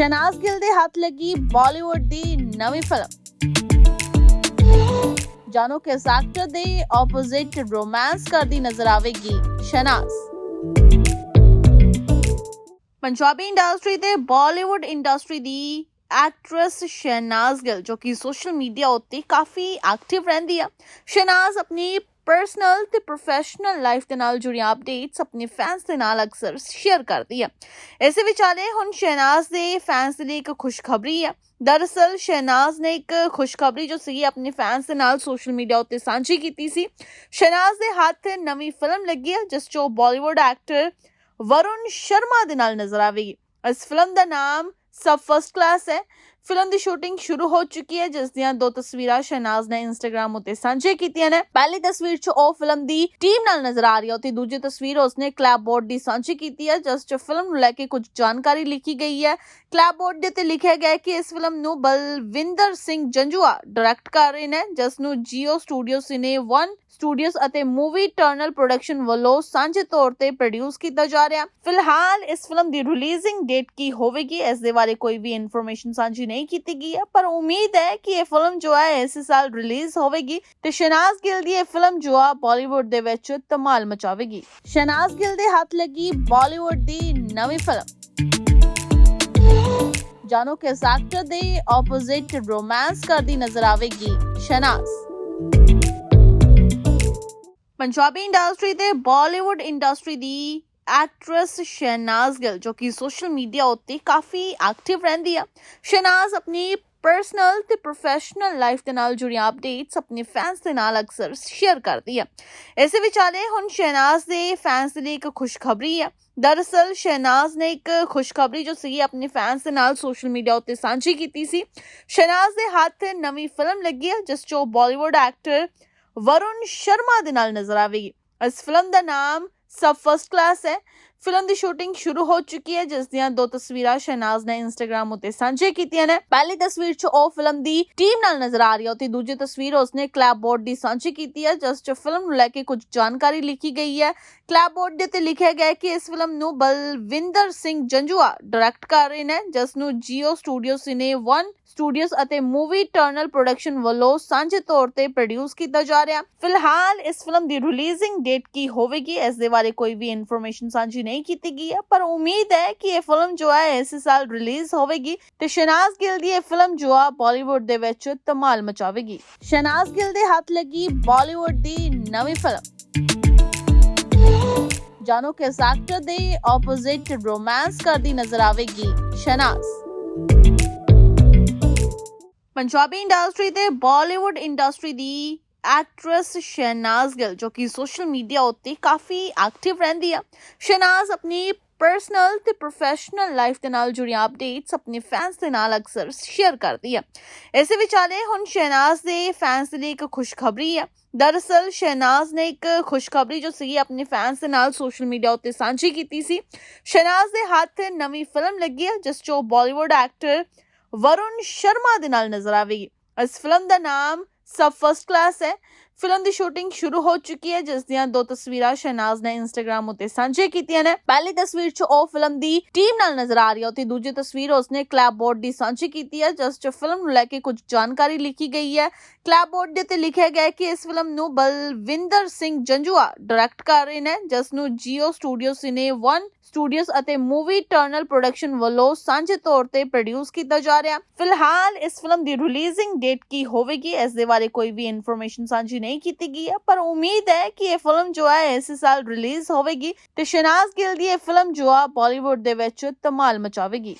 ਸ਼ਹਨਾਜ਼ ਗਿੱਲ ਦੇ ਹੱਥ ਲੱਗੀ ਬਾਲੀਵੁੱਡ ਦੀ ਨਵੀਂ ਫਿਲਮ। ਜਾਨੋ ਕਿਸ ਐਕਟਰ ਦੇ ਆਪੋਜ਼ਿਟ ਰੋਮਾਂਸ ਕਰਦੀ ਨਜ਼ਰ ਆਵੇਗੀ ਸ਼ਹਨਾਜ਼। ਪੰਜਾਬੀ ਇੰਡਸਟਰੀ ਤੇ ਬਾਲੀਵੁੱਡ ਇੰਡਸਟਰੀ ਦੀ ਐਕਟਰੈਸ ਸ਼ਹਿਨਾਜ਼ ਗਿੱਲ, ਜੋ ਕਿ ਸੋਸ਼ਲ ਮੀਡੀਆ ਉੱਤੇ ਕਾਫੀ ਐਕਟਿਵ ਰਹਿੰਦੀ ਆ। ਸ਼ਹਿਨਾਜ਼ ਆਪਣੀ ਪਰਸਨਲ ਤੇ ਪ੍ਰੋਫੈਸ਼ਨਲ ਲਾਈਫ ਦੇ ਨਾਲ ਜੁੜੀਆਂ ਅਪਡੇਟਸ ਆਪਣੇ ਫੈਨਸ ਦੇ ਨਾਲ ਅਕਸਰ ਸ਼ੇਅਰ ਕਰਦੀ ਹੈ ਇਸੇ ਵਿਚਾਲੇ ਹੁਣ ਸ਼ਹਿਨਾਜ਼ ਦੇ ਫੈਨਸ ਦੇ ਲਈ ਇੱਕ ਖੁਸ਼ਖਬਰੀ ਹੈ ਦਰਅਸਲ ਸ਼ਹਿਨਾਜ਼ ਨੇ ਇੱਕ ਖੁਸ਼ਖਬਰੀ ਜੋ ਸੀ ਆਪਣੇ ਫੈਨਸ ਦੇ ਨਾਲ ਸੋਸ਼ਲ ਮੀਡੀਆ ਉੱਤੇ ਸਾਂਝੀ ਕੀਤੀ ਸੀ। ਸ਼ਹਿਨਾਜ਼ ਦੇ ਹੱਥ ਨਵੀਂ ਫਿਲਮ ਲੱਗੀ ਹੈ ਜਿਸ 'ਚ ਉਹ ਬਾਲੀਵੁੱਡ ਐਕਟਰ ਵਰੁਣ ਸ਼ਰਮਾ ਦੇ ਨਾਲ ਨਜ਼ਰ ਆਵੇਗੀ। ਇਸ ਫਿਲਮ ਦਾ ਨਾਮ ਸਬ ਫਸਟ ਕਲਾਸ ਹੈ। ਫਿਲਮ ਦੀ ਸ਼ੂਟਿੰਗ ਸ਼ੁਰੂ ਹੋ ਚੁੱਕੀ ਹੈ, ਜਿਸ ਦੀਆਂ ਦੋ ਤਸਵੀਰਾਂ ਸ਼ਹਿਨਾਜ਼ ਨੇ ਇੰਸਟਾਗ੍ਰam ਉੱਤੇ ਸਾਂਝੇ ਕੀਤੀਆਂ ਨੇ। ਪਹਿਲੀ ਤਸਵੀਰ 'ਚ ਉਹ ਫਿਲਮ ਦੀ ਟੀਮ ਨਾਲ ਨਜ਼ਰ ਆ ਰਹੀ ਹੈ ਤੇ ਦੂਜੀ ਤਸਵੀਰ ਉਸਨੇ ਕਲੈਪਬੋਰਡ ਦੀ ਸਾਂਝੀ ਕੀਤੀ ਹੈ, ਜਿਸ 'ਚ ਫਿਲਮ ਨੂੰ ਲੈ ਕੇ ਕੁਝ ਜਾਣਕਾਰੀ ਲਿਖੀ ਗਈ ਹੈ। ਕਲੈਪਬੋਰਡ ਦੇ ਉੱਤੇ ਲਿਖਿਆ ਗਿਆ ਹੈ ਕਿ ਇਸ ਫਿਲਮ ਨੂੰ ਬਲਵਿੰਦਰ ਸਿੰਘ ਜੰਜੂਆ ਡਾਇਰੈਕਟ ਕਰ ਰਹੇ ਨੇ, ਜਿਸ ਨੂੰ ਜੀਓ ਸਟੂਡੀਓ ਸਿਨੇ 1 ਸਟੂਡੀਓਜ਼ ਅਤੇ ਮੂਵੀ ਟਰਨਲ ਪ੍ਰੋਡਕਸ਼ਨ ਵੱਲੋਂ ਸਾਂਝੇ ਤੌਰ ਤੇ ਪ੍ਰੋਡਿਊਸ ਕੀਤਾ ਜਾ ਰਿਹਾ ਫਿਲਹਾਲ ਇਸ ਫਿਲਮ ਦੀ ਰਿਲੀਜ਼ਿੰਗ ਡੇਟ ਕੀ ਹੋਵੇਗੀ, ਇਸ ਦੇ ਬਾਰੇ ਕੋਈ ਵੀ ਇਨਫੋਰਮੇਸ਼ਨ ਸਾਂਝੀ ਨਹੀਂ ਕੀਤੀ ਗਈ ਹੈ ਪਰ ਉਮੀਦ ਹੈ ਕਿ ਇਹ ਫਿਲਮ ਜੋ ਹੈ ਇਸ ਸਾਲ ਰਿਲੀਜ਼ ਹੋਵੇਗੀ ਤੇ ਸ਼ਨਾਜ਼ ਗਿੱਲ ਦੀ ਇਹ ਫਿਲਮ ਜੋ ਆ ਬਾਲੀਵੁੱਡ ਦੇ ਵਿੱਚ ਧਮਾਲ ਮਚਾਵੇਗੀ ਸ਼ਨਾਜ਼ ਗਿੱਲ ਦੇ ਹੱਥ ਲੱਗੀ ਬਾਲੀਵੁੱਡ ਦੀ ਨਵੀਂ ਫਿਲਮ ਜਾਨੋ ਕਿਸ ਐਕਟਰ ਦੇ ਆਪੋਜ਼ਿਟ ਰੋਮਾਂਸ ਕਰਦੀ ਨਜ਼ਰ ਆਵੇਗੀ ਸ਼ਨਾਜ਼ ਪੰਜਾਬੀ ਇੰਡਸਟਰੀ ਤੇ ਬਾਲੀਵੁੱਡ ਇੰਡਸਟਰੀ ਦੀ ਐਕਟਰੈਸ ਸ਼ਹਿਨਾਜ਼ ਗਿੱਲ ਜੋ ਕਿ ਸੋਸ਼ਲ ਮੀਡੀਆ ਉੱਤੇ ਕਾਫੀ ਐਕਟਿਵ ਰਹਿੰਦੀ ਆ। ਸ਼ਹਿਨਾਜ਼ ਆਪਣੀ ਪਰਸਨਲ ਤੇ ਪ੍ਰੋਫੈਸ਼ਨਲ ਲਾਈਫ ਦੇ ਨਾਲ ਜੁੜੀਆਂ ਅਪਡੇਟਸ ਆਪਣੇ ਫੈਨਸ ਦੇ ਨਾਲ ਅਕਸਰ ਸ਼ੇਅਰ ਕਰਦੀ ਆ। ਇਸੇ ਵਿਚਾਲੇ ਹੁਣ ਸ਼ਹਿਨਾਜ਼ ਦੇ ਫੈਨਸ ਦੇ ਲਈ ਇੱਕ ਖੁਸ਼ਖਬਰੀ ਆ। ਦਰਅਸਲ ਸ਼ਹਿਨਾਜ਼ ਨੇ ਇੱਕ ਖੁਸ਼ਖਬਰੀ ਜੋ ਸੀ ਆਪਣੇ ਫੈਨਸ ਦੇ ਨਾਲ ਸੋਸ਼ਲ ਮੀਡੀਆ ਉੱਤੇ ਸਾਂਝੀ ਕੀਤੀ ਸੀ। ਸ਼ਹਿਨਾਜ਼ ਦੇ ਹੱਥ ਨਵੀਂ ਫਿਲਮ ਲੱਗੀ ਹੈ ਜਿਸ 'ਚ ਉਹ ਬਾਲੀਵੁੱਡ ਐਕਟਰ ਵਰੁਣ ਸ਼ਰਮਾ ਦੇ ਨਾਲ ਨਜ਼ਰ ਆਵੇਗੀ। ਇਸ ਫਿਲਮ ਦਾ ਨਾਮ ਸਬ ਫਸਟ ਕਲਾਸ ਹੈ। ਫਿਲਮ ਦੀ ਸ਼ੂਟਿੰਗ ਸ਼ੁਰੂ ਹੋ ਚੁੱਕੀ ਹੈ, ਜਿਸ ਦੀਆਂ ਦੋ ਤਸਵੀਰਾਂ ਸ਼ਹਿਨਾਜ਼ ਨੇ ਇੰਸਟਾਗ੍ਰam ਉੱਤੇ ਸਾਂਝੇ ਕੀਤੀਆਂ ਨੇ। ਪਹਿਲੀ ਤਸਵੀਰ 'ਚ ਉਹ ਫਿਲਮ ਦੀ ਟੀਮ ਨਾਲ ਨਜ਼ਰ ਆ ਰਹੀ ਹੈ ਤੇ ਦੂਜੀ ਤਸਵੀਰ ਉਸਨੇ ਕਲੈਪਬੋਰਡ ਦੀ ਸਾਂਝੀ ਕੀਤੀ ਹੈ, ਜਿਸ 'ਚ ਫਿਲਮ ਨੂੰ ਲੈ ਕੇ ਕੁਝ ਜਾਣਕਾਰੀ ਲਿਖੀ ਗਈ ਹੈ। ਕਲੈਪਬੋਰਡ ਦੇ ਉੱਤੇ ਲਿਖਿਆ ਗਿਆ ਹੈ ਕਿ ਇਸ ਫਿਲਮ ਨੂੰ ਬਲਵਿੰਦਰ ਸਿੰਘ ਜੰਜੂਆ ਡਾਇਰੈਕਟ ਕਰ ਰਹੇ ਨੇ, ਜਿਸ ਨੂੰ ਜੀਓ ਸਟੂਡੀਓ ਸਿਨੇ 1 ਸਟੂਡੀਓਜ਼ ਅਤੇ ਮੂਵੀ ਟਰਨਲ ਪ੍ਰੋਡਕਸ਼ਨ ਵੱਲੋਂ ਸਾਂਝੇ ਤੌਰ ਤੇ ਪ੍ਰੋਡਿਊਸ ਕੀਤਾ ਜਾ ਰਿਹਾ ਫਿਲਹਾਲ ਇਸ ਫਿਲਮ ਦੀ ਰਿਲੀਜ਼ਿੰਗ ਡੇਟ ਕੀ ਹੋਵੇਗੀ, ਇਸ ਦੇ ਬਾਰੇ ਕੋਈ ਵੀ ਇਨਫੋਰਮੇਸ਼ਨ ਸਾਂਝੀ ਨਹੀਂ ਕੀਤੀ ਗਈ ਹੈ ਪਰ ਉਮੀਦ ਹੈ ਕਿ ਇਹ ਫਿਲਮ ਜੋ ਹੈ ਇਸ ਸਾਲ ਰਿਲੀਜ਼ ਹੋਵੇਗੀ ਤੇ ਸ਼ਨਾਜ਼ ਗਿੱਲ ਦੀ ਇਹ ਫਿਲਮ ਜੋ ਆ ਬਾਲੀਵੁੱਡ ਦੇ ਵਿੱਚ ਧਮਾਲ ਮਚਾਵੇਗੀ ਸ਼ਨਾਜ਼ ਗਿੱਲ ਦੇ ਹੱਥ ਲੱਗੀ ਬਾਲੀਵੁੱਡ ਦੀ ਨਵੀਂ ਫਿਲਮ ਜਾਨੋ ਕਿਸ ਐਕਟਰ ਦੇ ਆਪੋਜ਼ਿਟ ਰੋਮਾਂਸ ਕਰਦੀ ਨਜ਼ਰ ਆਵੇਗੀ ਸ਼ਨਾਜ਼ ਪੰਜਾਬੀ ਇੰਡਸਟਰੀ ਤੇ ਬਾਲੀਵੁੱਡ ਇੰਡਸਟਰੀ ਦੀ ਐਕਟਰੈਸ ਸ਼ਹਿਨਾਜ਼ ਗਿੱਲ ਜੋ ਕਿ ਸੋਸ਼ਲ ਮੀਡੀਆ ਉੱਤੇ ਕਾਫੀ ਐਕਟਿਵ ਰਹਿੰਦੀ ਆ ਸ਼ਹਿਨਾਜ਼ ਆਪਣੀ ਪਰਸਨਲ ਤੇ ਪ੍ਰੋਫੈਸ਼ਨਲ ਲਾਈਫ ਦੇ ਨਾਲ ਜੁੜੀਆਂ ਅਪਡੇਟਸ ਆਪਣੇ ਫੈਨਸ ਦੇ ਨਾਲ ਅਕਸਰ ਸ਼ੇਅਰ ਕਰਦੀ ਹੈ ਇਸੇ ਵਿਚਾਲੇ ਹੁਣ ਸ਼ਹਿਨਾਜ਼ ਦੇ ਫੈਨਸ ਦੇ ਲਈ ਇੱਕ ਖੁਸ਼ਖਬਰੀ ਹੈ ਦਰਅਸਲ ਸ਼ਹਿਨਾਜ਼ ਨੇ ਇੱਕ ਖੁਸ਼ਖਬਰੀ ਜੋ ਸੀ ਆਪਣੇ ਫੈਨਸ ਦੇ ਨਾਲ ਸੋਸ਼ਲ ਮੀਡੀਆ ਉੱਤੇ ਸਾਂਝੀ ਕੀਤੀ ਸੀ ਸ਼ਹਿਨਾਜ਼ ਦੇ ਹੱਥ ਨਵੀਂ ਫਿਲਮ ਲੱਗੀ ਹੈ ਜਿਸ 'ਚ ਉਹ ਬਾਲੀਵੁੱਡ ਐਕਟਰ ਵਰੁਣ ਸ਼ਰਮਾ ਦੇ ਨਾਲ ਨਜ਼ਰ ਆਵੇਗੀ ਇਸ ਫਿਲਮ ਦਾ ਨਾਮ ਸਬ ਫਸਟ ਕਲਾਸ ਹੈ। ਫਿਲਮ ਦੀ ਸ਼ੂਟਿੰਗ ਸ਼ੁਰੂ ਹੋ ਚੁੱਕੀ ਹੈ, ਜਿਸ ਦੀਆਂ ਦੋ ਤਸਵੀਰਾਂ ਸ਼ਹਿਨਾਜ਼ ਨੇ ਇੰਸਟਾਗ੍ਰam ਉੱਤੇ ਸਾਂਝੇ ਕੀਤੀਆਂ ਨੇ। ਪਹਿਲੀ ਤਸਵੀਰ 'ਚ ਉਹ ਫਿਲਮ ਦੀ ਟੀਮ ਨਾਲ ਨਜ਼ਰ ਆ ਰਹੀ ਹੈ ਤੇ ਦੂਜੀ ਤਸਵੀਰ ਉਸਨੇ ਕਲੈਪਬੋਰਡ ਦੀ ਸਾਂਝੀ ਕੀਤੀ ਹੈ, ਜਿਸ 'ਚ ਫਿਲਮ ਨੂੰ ਲੈ ਕੇ ਕੁਝ ਜਾਣਕਾਰੀ ਲਿਖੀ ਗਈ ਹੈ। ਕਲੈਪਬੋਰਡ ਦੇ ਉੱਤੇ ਲਿਖਿਆ ਗਿਆ ਹੈ ਕਿ ਇਸ ਫਿਲਮ ਨੂੰ ਬਲਵਿੰਦਰ ਸਿੰਘ ਜੰਜੂਆ ਡਾਇਰੈਕਟ ਕਰ ਰਹੇ ਨੇ, ਜਿਸ ਨੂੰ ਜੀਓ ਸਟੂਡੀਓ ਸਿਨੇ 1 ਸਟੂਡੀਓਜ਼ ਅਤੇ ਮੂਵੀ ਟਰਨਲ ਪ੍ਰੋਡਕਸ਼ਨ ਵੱਲੋਂ ਸਾਂਝੇ ਤੌਰ ਤੇ ਪ੍ਰੋਡਿਊਸ ਕੀਤਾ ਜਾ ਰਿਹਾ ਫਿਲਹਾਲ ਇਸ ਫਿਲਮ ਦੀ ਰਿਲੀਜ਼ਿੰਗ ਡੇਟ ਕੀ ਹੋਵੇਗੀ, ਇਸ ਦੇ ਬਾਰੇ ਕੋਈ ਵੀ ਇਨਫੋਰਮੇਸ਼ਨ ਸਾਂਝੀ ਨਹੀਂ ਨਹੀਂ ਕੀਤੀ ਗਈ ਹੈ ਪਰ ਉਮੀਦ ਹੈ ਕਿ ਇਹ ਫਿਲਮ ਜੋ ਹੈ ਇਸ ਸਾਲ ਰਿਲੀਜ਼ ਹੋਵੇਗੀ ਤੇ ਸ਼ਨਾਜ਼ ਗਿੱਲ ਦੀ ਇਹ ਫਿਲਮ ਜੋ ਆ ਬਾਲੀਵੁੱਡ ਦੇ ਵਿੱਚ ਧਮਾਲ ਮਚਾਵੇਗੀ